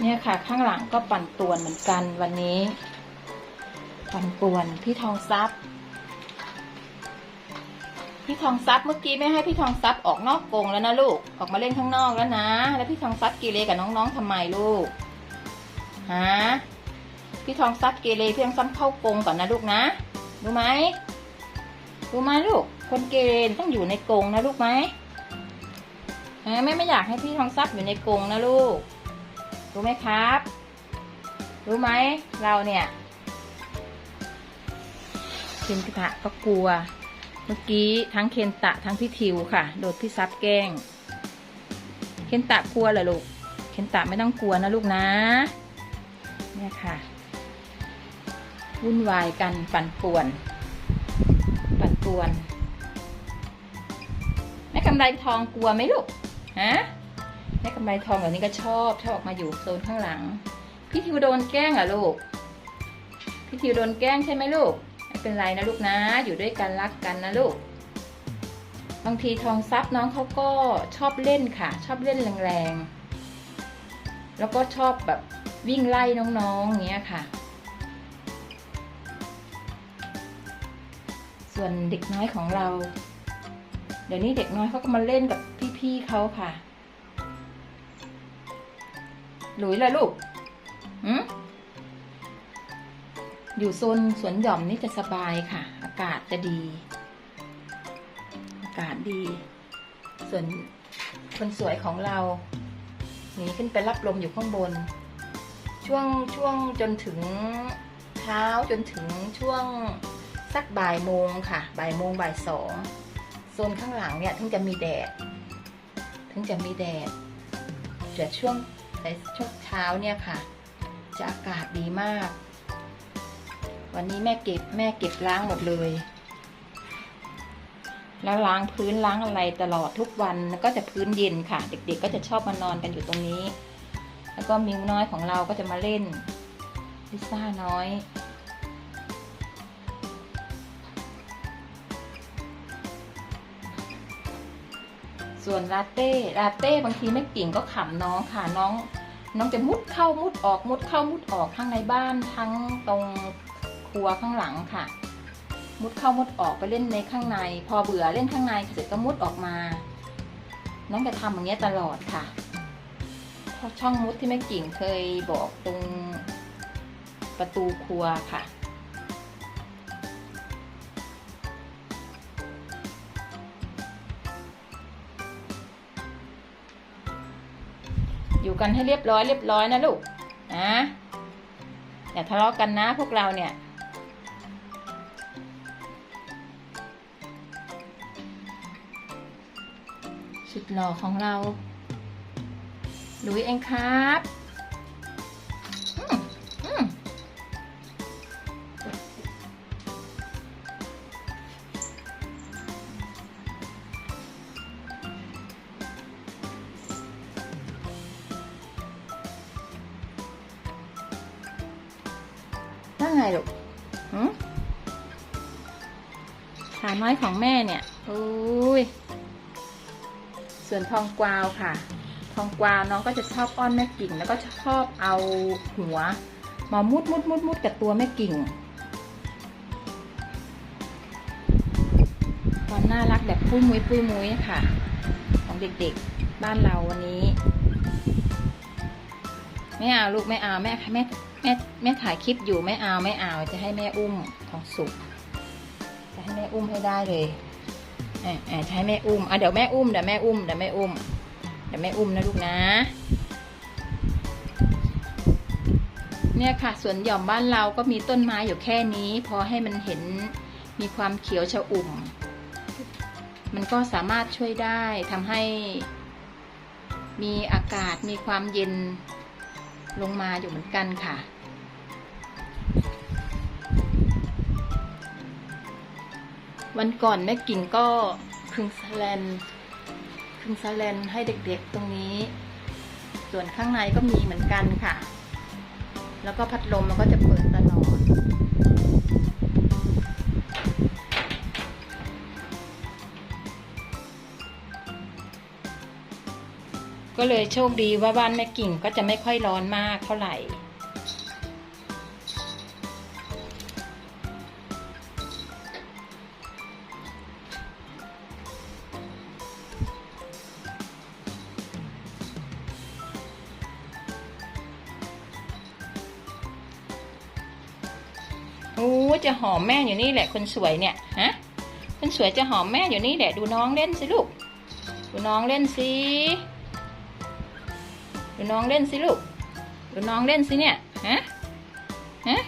เนี่ยค่ะ ข้างหลังก็ปั่นป่วนเหมือนกันวันนี้ ปั่นป่วนพี่ทองทรัพย์พี่ทองทรัพย์เมื่อกี้ไม่ให้พี่ทองทรัพย์ออกนอกกรงแล้วนะลูกออกมาเล่นข้างนอกแล้วนะ แล้วพี่ทองทรัพย์กีเลกับน้องๆทำไมลูกฮะพี่ทองทรัพย์เกเรเพี่ทองทรัพย์เข้ากรงก่อนนะลูกนะรู้ไหมรู้ไหมลูก คนเกเรต้องอยู่ในกรงนะลูกไหมแม่ไม่อยากให้พี่ทองทรัพย์อยู่ในกรงนะลูก รู้ไหมครับ รู้ไหมเราเนี่ยเคนตะก็กลัว เมื่อกี้ทั้งเคนตะทั้งพี่ทิวค่ะ โดดพี่ซับแกล้ง เคนตะกลัวเหรอลูก เคนตะไม่ต้องกลัวนะลูกนะ เนี่ยค่ะ วุ่นวายกันปั่นป่วน ปั่นป่วนแม่กำไรทองกลัวไหมลูก ฮะ แม่กำไรทองแบบนี้ก็ชอบชอบออกมาอยู่โซนข้างหลัง พี่ทิวโดนแกล้งเหรอลูก พี่ทิวโดนแกล้งใช่ไหมลูก ไม่เป็นไรนะลูกนะ อยู่ด้วยกันรักกันนะลูก บางทีทองซับน้องเขาก็ชอบเล่นค่ะ ชอบเล่นแรงๆ แล้วก็ชอบแบบวิ่งไล่น้องๆอย่างเงี้ยค่ะ ส่วนเด็กน้อยของเรา เดี๋ยวนี้เด็กน้อยเขาก็มาเล่นกับพี่ๆเขาค่ะ หลุยละลูกหืมอยู่โซนสวนหย่อมนี่จะสบายค่ะ อากาศจะดี อากาศดี ส่วนคนสวยของเราหนีขึ้นไปรับลมอยู่ข้างบน ช่วงช่วงจนถึงเช้าจนถึงช่วงสักบ่ายโมงค่ะ บ่ายโมงบ่ายสองโซนข้างหลังเนี่ยถึงจะมีแดด ถึงจะมีแดดแต่ช่วง แต่ช่วงเช้าเนี่ยค่ะ จะอากาศดีมาก วันนี้แม่เก็บแม่เก็บล้างหมดเลย แล้วล้างพื้นล้างอะไรตลอดทุกวันก็จะพื้นเย็นค่ะ เด็กๆ ก็จะชอบมานอนกันอยู่ตรงนี้ แล้วก็มิวน้อยของเราก็จะมาเล่นลิซ่าน้อย ส่วนลาเต้ลาเต้บางทีแม่กิ่งก็ขำน้องค่ะน้อง น้องจะมุดเข้ามุดออกมุดเข้ามุดออกทั้งในบ้านทั้งตรงครัวข้างหลังค่ะ มุดเข้ามุดออกไปเล่นในข้างใน พอเบื่อเล่นข้างในเสร็จก็มุดออกมา น้องจะทำอย่างเงี้ยตลอดค่ะเพราะช่องมุดที่แม่กิ่งเคยบอกตรงประตูครัวค่ะ อยู่กันให้เรียบร้อยเรียบร้อยนะลูกนะอย่าทะเลาะกันนะพวกเราเนี่ยสุดหล่อของเราลุยเองครับ ว่าไงลูกหืมขาน้อยของแม่เนี่ยโอ้ยส่วนทองกวาวค่ะ ทองกวาวน้องก็จะชอบอ้อนแม่กิ่ง แล้วก็ชอบเอาหัวมามุดมุดมุดมุดกับตัวแม่กิ่ง ความน่ารักแบบปุ้ยมุ้ยปุ้ยมุ้ยค่ะ ของเด็กๆ บ้านเราวันนี้ ไม่เอาลูกไม่เอาแม่แม่ แม่แม่ถ่ายคลิปอยู่ไม่เอาไม่เอาจะให้แม่อุ้มทองสุกจะให้แม่อุ้มให้ได้เลยอ่าอ่าใช้แม่อุ้มอะเดี๋ยวแม่อุ้มเดี๋ยวแม่อุ้มเดี๋ยวแม่อุ้มเดี๋ยวแม่อุ้มนะลูกนะ เนี่ยค่ะสวนหย่อมบ้านเราก็มีต้นไม้อยู่แค่นี้ พอให้มันเห็นมีความเขียวชอุ่ม มันก็สามารถช่วยได้ทำให้มีอากาศมีความเย็นลงมาอยู่เหมือนกันค่ะ วันก่อนแม่กิ่งก็คึงสแลนคึงสแลนให้เด็กๆตรงนี้ ส่วนข้างในก็มีเหมือนกันค่ะ แล้วก็พัดลมมันก็จะเปิดตลอด ก็เลยโชคดีว่าบ้านแม่กิ่งก็จะไม่ค่อยร้อนมากเท่าไหร่ โอ้จะหอมแม่อยู่นี่แหละคนสวยเนี่ยฮะคนสวยจะหอมแม่อยู่นี่แหละดูน้องเล่นสิลูก ดูน้องเล่นสิดูน้องเล่นสิลูกดูน้องเล่นสิเนี่ยฮะฮะ